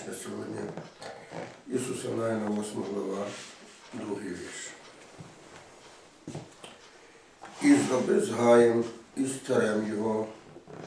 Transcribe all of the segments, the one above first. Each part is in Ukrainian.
на сьогодні. Ісуса Найна, 8 глава, другий вірш. І зроби з Гаєм і з царем його,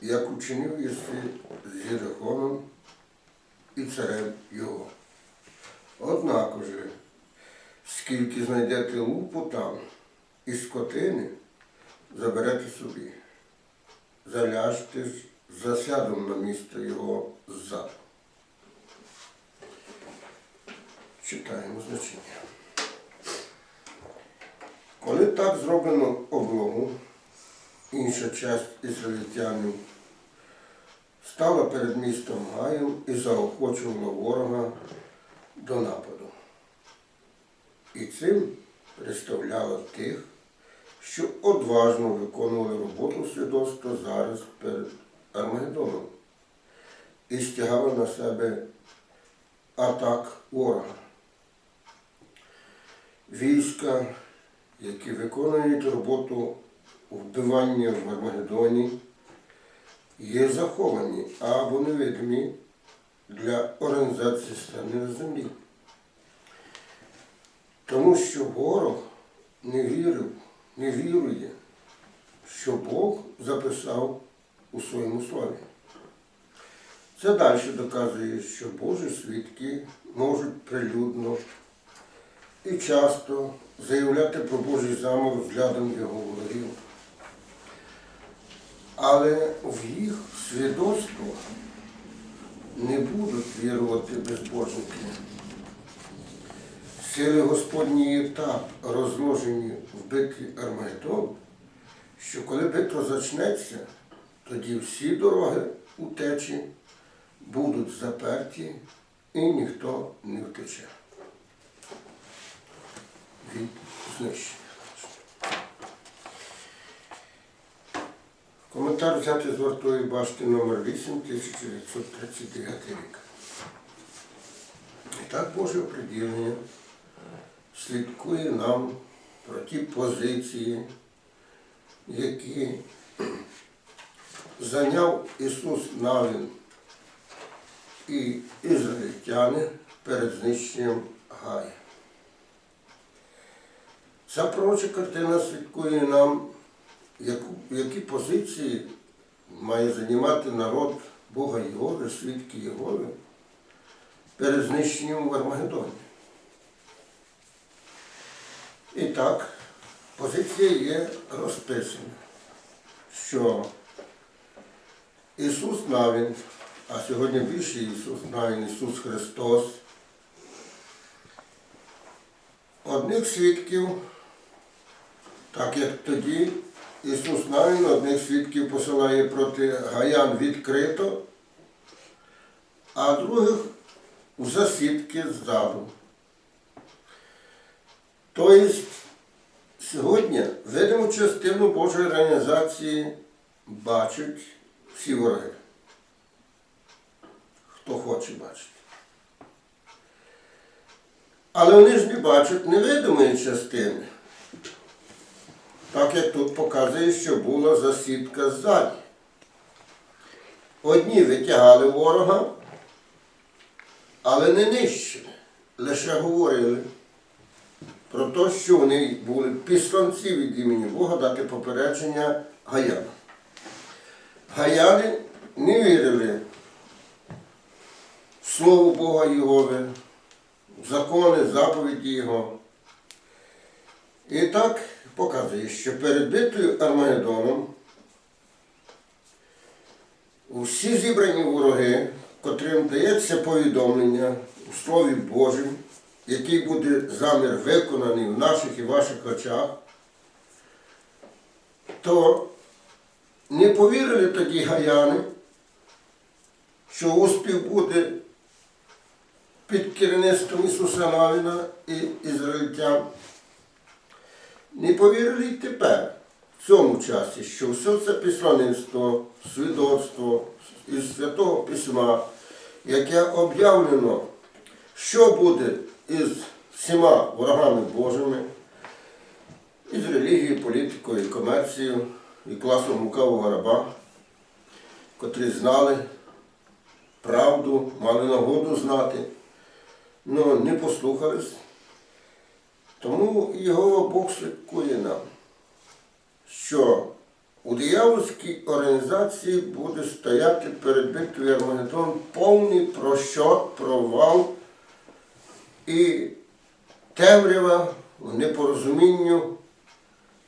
як учинив єси з Єрихоном і царем його. Однако же, скільки знайдете лупу там і скотини, заберете собі, заляжте засядом на місто його ззаду. Читаємо значення. Коли так зроблено облогу, інша часть ізраїльтянів стала перед містом Гаєм і заохочувала ворога до нападу. І цим представляла тих, що одважно виконували роботу свідоцтва зараз перед Армагеддоном і стягали на себе атак ворога. Війська, які виконують роботу вбивання в Армагеддоні, є заховані або невидимі для організації стани землі. Тому що ворог не вірив, не вірує, що Бог записав у своєму слові. Це далі доказує, що Божі свідки можуть прилюдно і часто заявляти про Божий замок взглядом його ворогів. Але в їх свідоцтво не будуть вірувати безбожники. Сили Господні є так розложені в битві Армагеддон, що коли битва зачнеться, тоді всі дороги утечі будуть заперті і ніхто не втече від знищення. Коментар взяти з вартої башти номер 8 1939 рік. І так Боже оприділення слідкує нам про ті позиції, які зайняв Ісус Навін і ізраїльтяни перед знищенням Гая. Ця пророча картина слідкує нам, яку, які позиції має займати народ Бога Єгови, свідки Єгови перед знищенням в Армагеддоні. І так, позиція є розписана, що Ісус Навін, а сьогодні більше Ісус Навін, Ісус Христос, одних свідків, так як тоді Ісус Навін одних свідків посилає проти гаян відкрито, а других у засідки ззаду. Тобто сьогодні видиму частину Божої організації бачать всі вороги. Хто хоче бачити. Але вони ж не бачать невидимої частини. Так як тут показує, що була засідка ззаді. Одні витягали ворога, але не нищили, лише говорили про те, що вони були післанці від імені Бога дати попередження гаянам. Гаяни не вірили в Слово Бога Єгови, в закони, заповіді Його. І так показує, що перед битвою Армагеддоном усі зібрані вороги, котрим дається повідомлення у Слові Божому, який буде замір виконаний в наших і ваших очах, то не повірили тоді гаяни, що успіх буде під керівництвом Ісуса Навіна і ізраїльтян. Не повірили й тепер, в цьому часі, що все це післаництво, свідоцтво із Святого Письма, яке об'явлено, що буде із всіма ворогами Божими, із релігією, політикою, комерцією, і класом лукавого раба, котрі знали правду, мали нагоду знати, але не послухались. Тому його Бог слідкує нам, що у диявольській організації буде стояти перед битвою Армагеддон повний прощот, провал і темрява в непорозумінню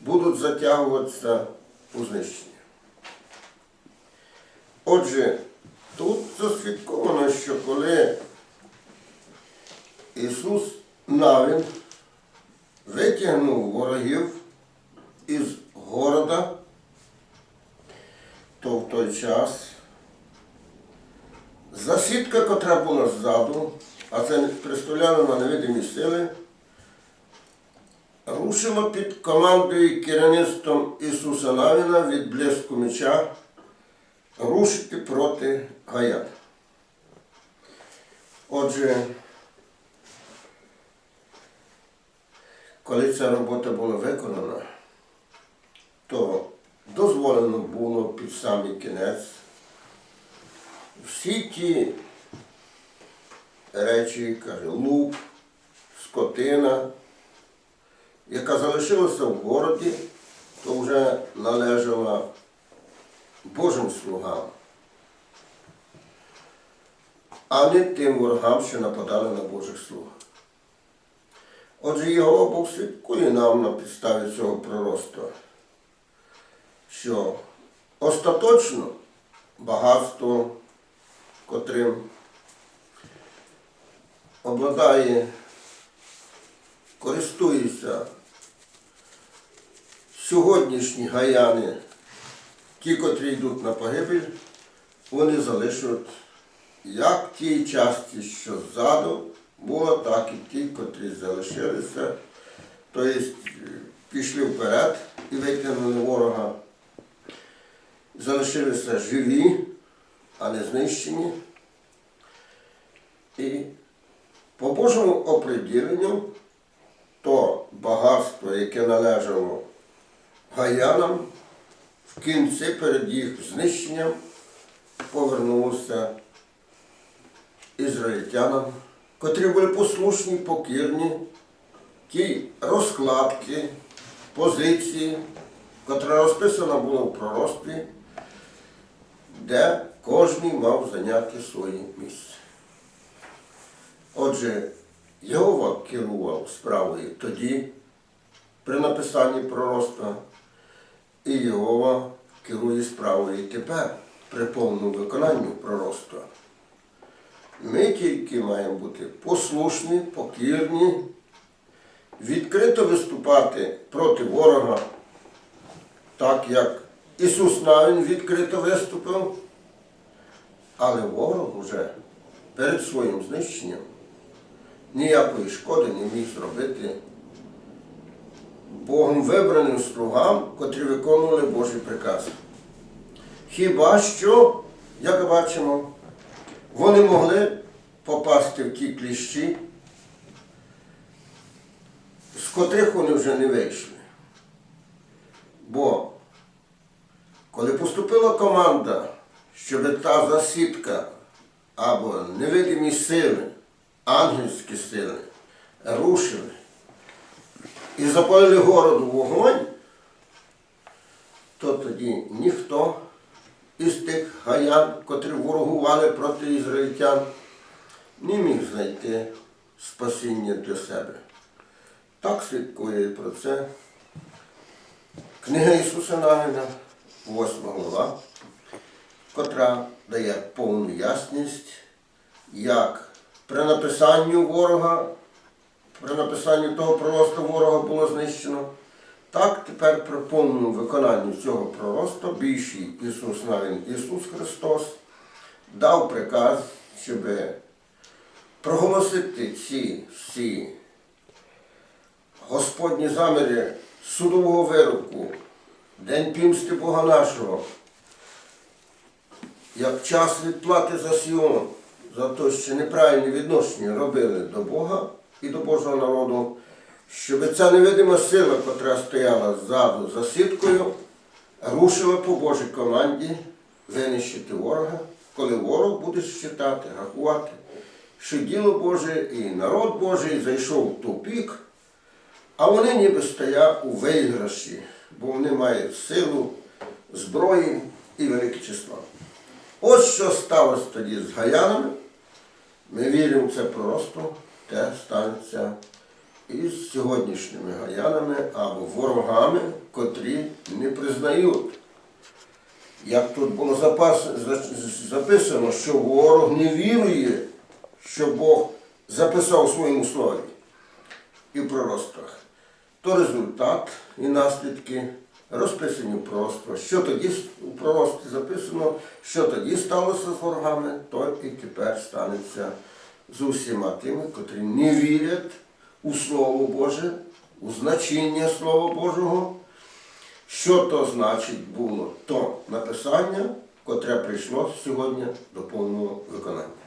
будуть затягуватися у знищення. Отже, тут засвідковано, що коли Ісус Навин витягнув ворогів із города, то в той час засідка, котра була ззаду, а це представляло на невидимі сили, рушила під командою і керівництвом Ісуса Навіна від блиску меча рушити проти Гаян. Отже, коли ця робота була виконана, то дозволено було під самий кінець всі ті речі, каже, лук, скотина, яка залишилася в городі, то вже належала Божим слугам, а не тим ворогам, що нападали на Божих слуг. Отже, його Бог слідкує нам на підставі цього пророцтва, що остаточно багатство, котрим обладає, користуються сьогоднішні гаяни, ті, котрі йдуть на погибель, вони залишать як ті часті, що ззаду було, так і ті, котрі залишилися. Тобто пішли вперед і витягнули ворога. Залишилися живі, а не знищені. І по Божому оприділенню то багатство, яке належало гаянам, в кінці перед їх знищенням повернулося ізраїльтянам, котрі були послушні, покірні, ті розкладки, позиції, котра розписана була в пророцтві, де кожен мав зайняти своє місце. Отже, Єгова керував справою тоді, при написанні пророцтва, і Єгова керує справою тепер, при повному виконанні пророцтва. Ми тільки маємо бути послушні, покірні, відкрито виступати проти ворога, так як Ісус Навін відкрито виступив, але ворог уже перед своїм знищенням ніякої шкоди не міг зробити Богом вибраним слугам, котрі виконували Божий приказ. Хіба що, як бачимо, вони могли попасти в ті кліщі, з котрих вони вже не вийшли. Бо коли поступила команда, щоб та засідка або невидимі сили, ангельські сили рушили і запалили городу вогонь, то тоді ніхто із тих гаян, котрі ворогували проти ізраїльтян, не міг знайти спасіння для себе. Так слідкує про це книга Ісуса Навіна, 8 глава, котра дає повну ясність, як при написанню ворога, при написанні того пророцтва ворога було знищено, так тепер при повному виконанні цього пророцтва більший Ісус Навін Ісус Христос дав приказ, щоб проголосити ці всі Господні заміри судового вироку, День пімсти Бога нашого, як час відплати за Сіон, за те, що неправильні відношення робили до Бога і до Божого народу, щоб ця невидима сила, котра стояла ззаду за сіткою, рушила по Божій команді винищити ворога коли ворог буде считати, рахувати, що діло Боже і народ Божий зайшов в тупік, а вони ніби стоять у виграші, бо вони мають силу, зброї і велике число. Ось що сталося тоді з гаянами. Ми віримо в це просто, те станеться із сьогоднішніми гаянами або ворогами, котрі не признають. Як тут було записано, що ворог не вірує, що Бог записав у своєму слові і в пророцтвах, то результат і наслідки розписані просто. Що тоді у пророцтві записано, що тоді сталося з ворогами, то і тепер станеться з усіма тими, котрі не вірять у Слово Боже, у значення Слова Божого. Що то значить було то написання, котре прийшло сьогодні до повного виконання.